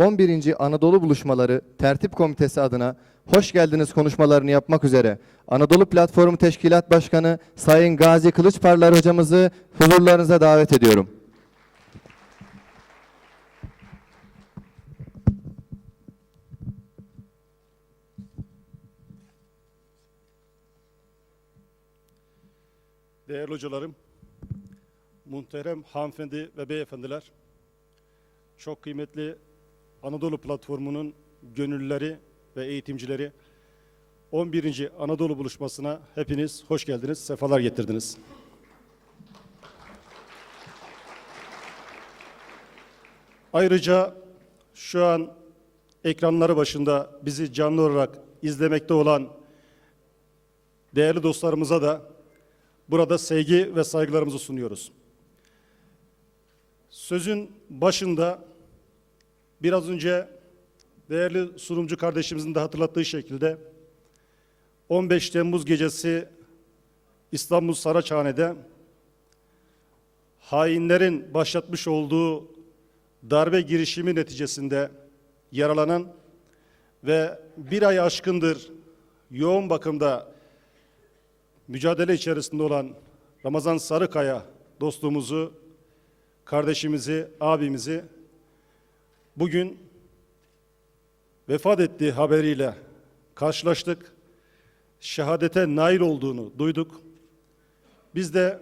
11. Anadolu Buluşmaları Tertip Komitesi adına hoş geldiniz konuşmalarını yapmak üzere Anadolu Platformu Teşkilat Başkanı Sayın Gazi Kılıçparlar hocamızı huzurlarınıza davet ediyorum. Değerli hocalarım, muhterem hanımefendi ve beyefendiler, çok kıymetli Anadolu Platformu'nun gönüllüleri ve eğitimcileri, 11. Anadolu Buluşması'na hepiniz hoş geldiniz, sefalar getirdiniz. Ayrıca şu an ekranları başında bizi canlı olarak izlemekte olan değerli dostlarımıza da burada sevgi ve saygılarımızı sunuyoruz. Sözün başında biraz önce değerli sunumcu kardeşimizin de hatırlattığı şekilde 15 Temmuz gecesi İstanbul Saraçhane'de hainlerin başlatmış olduğu darbe girişimi neticesinde yaralanan ve bir ay aşkındır yoğun bakımda mücadele içerisinde olan Ramazan Sarıkaya dostluğumuzu, kardeşimizi, abimizi bugün vefat ettiği haberiyle karşılaştık. Şehadete nail olduğunu duyduk. Biz de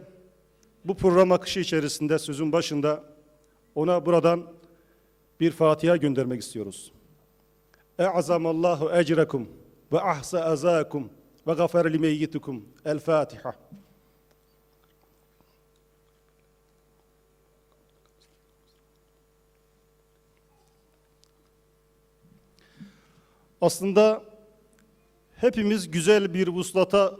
bu program akışı içerisinde sözün başında ona buradan bir Fatiha göndermek istiyoruz. E'azamallahu ecrekum ve ahsa azakum ve gafere limeyyitikum. El Fatiha. Aslında hepimiz güzel bir vuslata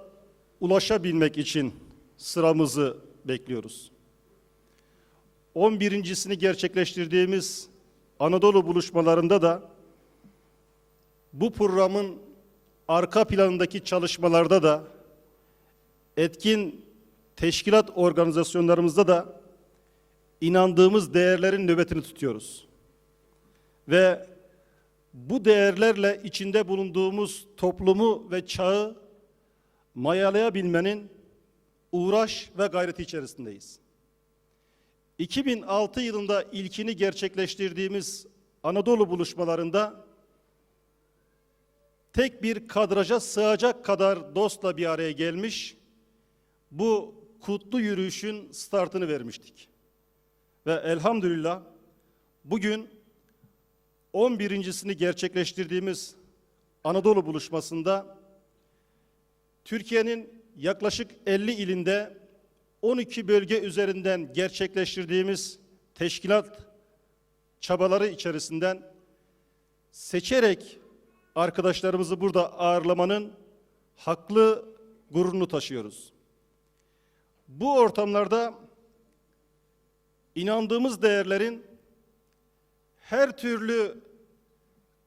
ulaşabilmek için sıramızı bekliyoruz. 11.sini gerçekleştirdiğimiz Anadolu buluşmalarında da bu programın arka planındaki çalışmalarda da etkin teşkilat organizasyonlarımızda da inandığımız değerlerin nöbetini tutuyoruz. Ve bu değerlerle içinde bulunduğumuz toplumu ve çağı mayalayabilmenin uğraş ve gayreti içerisindeyiz. 2006 yılında ilkini gerçekleştirdiğimiz Anadolu buluşmalarında tek bir kadraja sığacak kadar dostla bir araya gelmiş, bu kutlu yürüyüşün startını vermiştik. Ve elhamdülillah bugün 11.sini gerçekleştirdiğimiz Anadolu buluşmasında Türkiye'nin yaklaşık 50 ilinde 12 bölge üzerinden gerçekleştirdiğimiz teşkilat çabaları içerisinden seçerek arkadaşlarımızı burada ağırlamanın haklı gururunu taşıyoruz. Bu ortamlarda inandığımız değerlerin her türlü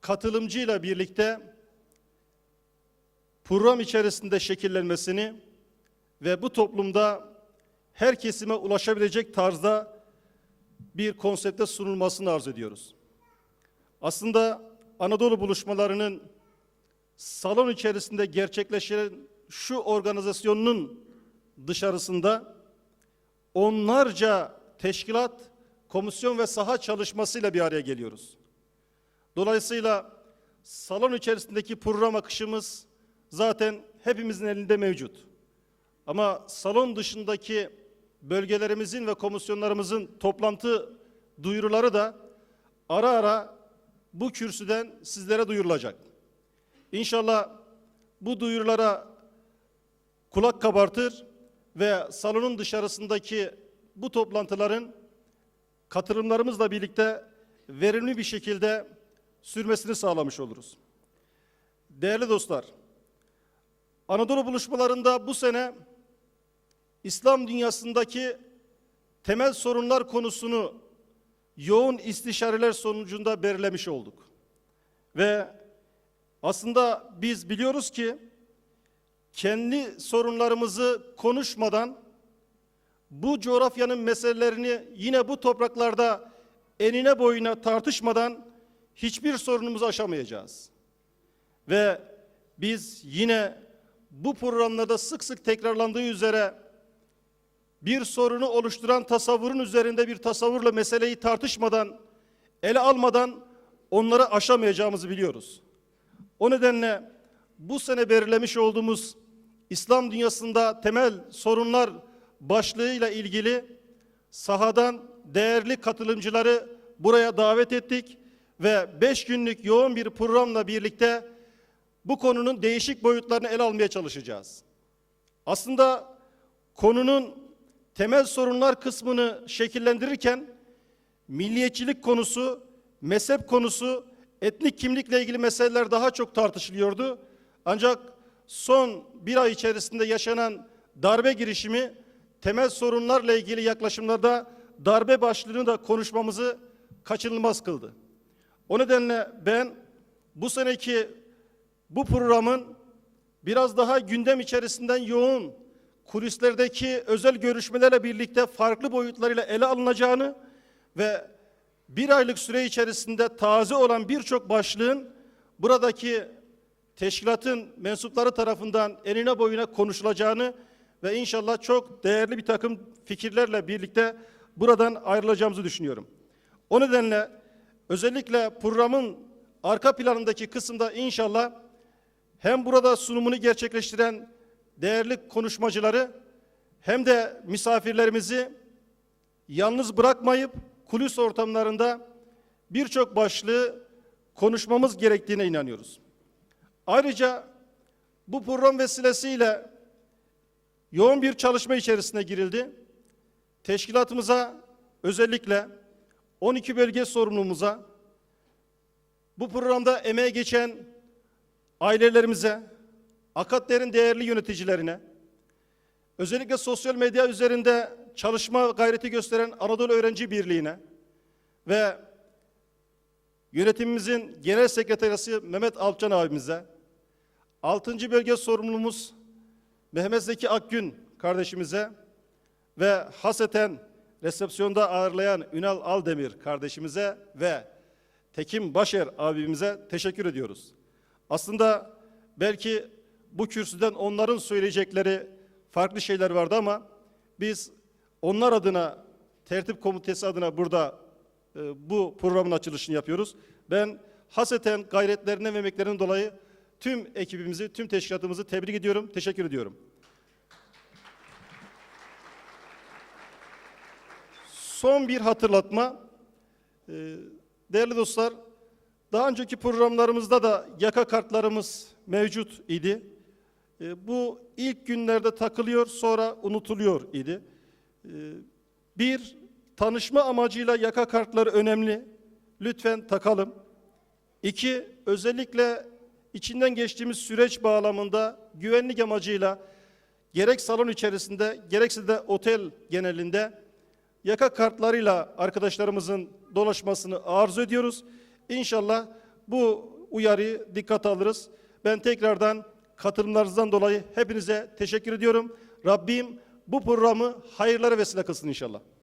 katılımcıyla birlikte program içerisinde şekillenmesini ve bu toplumda her kesime ulaşabilecek tarzda bir konsepte sunulmasını arz ediyoruz. Aslında Anadolu buluşmalarının salon içerisinde gerçekleşen şu organizasyonun dışarısında onlarca teşkilat, komisyon ve saha çalışmasıyla bir araya geliyoruz. Dolayısıyla salon içerisindeki program akışımız zaten hepimizin elinde mevcut. Ama salon dışındaki bölgelerimizin ve komisyonlarımızın toplantı duyuruları da ara ara bu kürsüden sizlere duyurulacak. İnşallah bu duyurulara kulak kabartır ve salonun dışarısındaki bu toplantıların katılımlarımızla birlikte verimli bir şekilde sürmesini sağlamış oluruz. Değerli dostlar, Anadolu buluşmalarında bu sene İslam dünyasındaki temel sorunlar konusunu yoğun istişareler sonucunda belirlemiş olduk. Ve aslında biz biliyoruz ki kendi sorunlarımızı konuşmadan bu coğrafyanın meselelerini yine bu topraklarda enine boyuna tartışmadan hiçbir sorunumuzu aşamayacağız. Ve biz yine bu programlarda sık sık tekrarlandığı üzere bir sorunu oluşturan tasavvurun üzerinde bir tasavvurla meseleyi tartışmadan, ele almadan onları aşamayacağımızı biliyoruz. O nedenle bu sene belirlemiş olduğumuz İslam dünyasında temel sorunlar başlığıyla ilgili sahadan değerli katılımcıları buraya davet ettik ve beş günlük yoğun bir programla birlikte bu konunun değişik boyutlarını ele almaya çalışacağız. Aslında konunun temel sorunlar kısmını şekillendirirken milliyetçilik konusu, mezhep konusu, etnik kimlikle ilgili meseleler daha çok tartışılıyordu. Ancak son bir ay içerisinde yaşanan darbe girişimi temel sorunlarla ilgili yaklaşımlarda darbe başlığını da konuşmamızı kaçınılmaz kıldı. O nedenle ben bu seneki bu programın biraz daha gündem içerisinden yoğun kulislerdeki özel görüşmelerle birlikte farklı boyutlarıyla ele alınacağını ve bir aylık süre içerisinde taze olan birçok başlığın buradaki teşkilatın mensupları tarafından enine boyuna konuşulacağını ve inşallah çok değerli bir takım fikirlerle birlikte buradan ayrılacağımızı düşünüyorum. O nedenle özellikle programın arka planındaki kısımda inşallah hem burada sunumunu gerçekleştiren değerli konuşmacıları hem de misafirlerimizi yalnız bırakmayıp kulis ortamlarında birçok başlığı konuşmamız gerektiğine inanıyoruz. Ayrıca bu program vesilesiyle yoğun bir çalışma içerisine girildi. Teşkilatımıza özellikle 12 bölge sorumlumuza bu programda emeğe geçen ailelerimize, akatlerin değerli yöneticilerine, özellikle sosyal medya üzerinde çalışma gayreti gösteren Anadolu Öğrenci Birliği'ne ve yönetimimizin genel sekreterisi Mehmet Alpcan abimize, 6. bölge sorumlumuz Mehmet Zeki Akgün kardeşimize ve haseten resepsiyonda ağırlayan Ünal Aldemir kardeşimize ve Tekin Başer abimize teşekkür ediyoruz. Aslında belki bu kürsüden onların söyleyecekleri farklı şeyler vardı ama biz onlar adına, tertip komitesi adına burada e, bu programın açılışını yapıyoruz. Ben haseten gayretlerinden ve emeklerinden dolayı tüm ekibimizi, tüm teşkilatımızı tebrik ediyorum, teşekkür ediyorum. Son bir hatırlatma. Ee, Değerli dostlar, daha önceki programlarımızda da yaka kartlarımız mevcut idi. Ee, Bu ilk günlerde takılıyor, sonra unutuluyor idi. Ee, Bir, tanışma amacıyla yaka kartları önemli. Lütfen takalım. İki, özellikle içinden geçtiğimiz süreç bağlamında güvenlik amacıyla gerek salon içerisinde gerekse de otel genelinde yaka kartlarıyla arkadaşlarımızın dolaşmasını arzu ediyoruz. İnşallah bu uyarıyı dikkate alırız. Ben tekrardan katılımlarınızdan dolayı hepinize teşekkür ediyorum. Rabbim bu programı hayırlara vesile kılsın inşallah.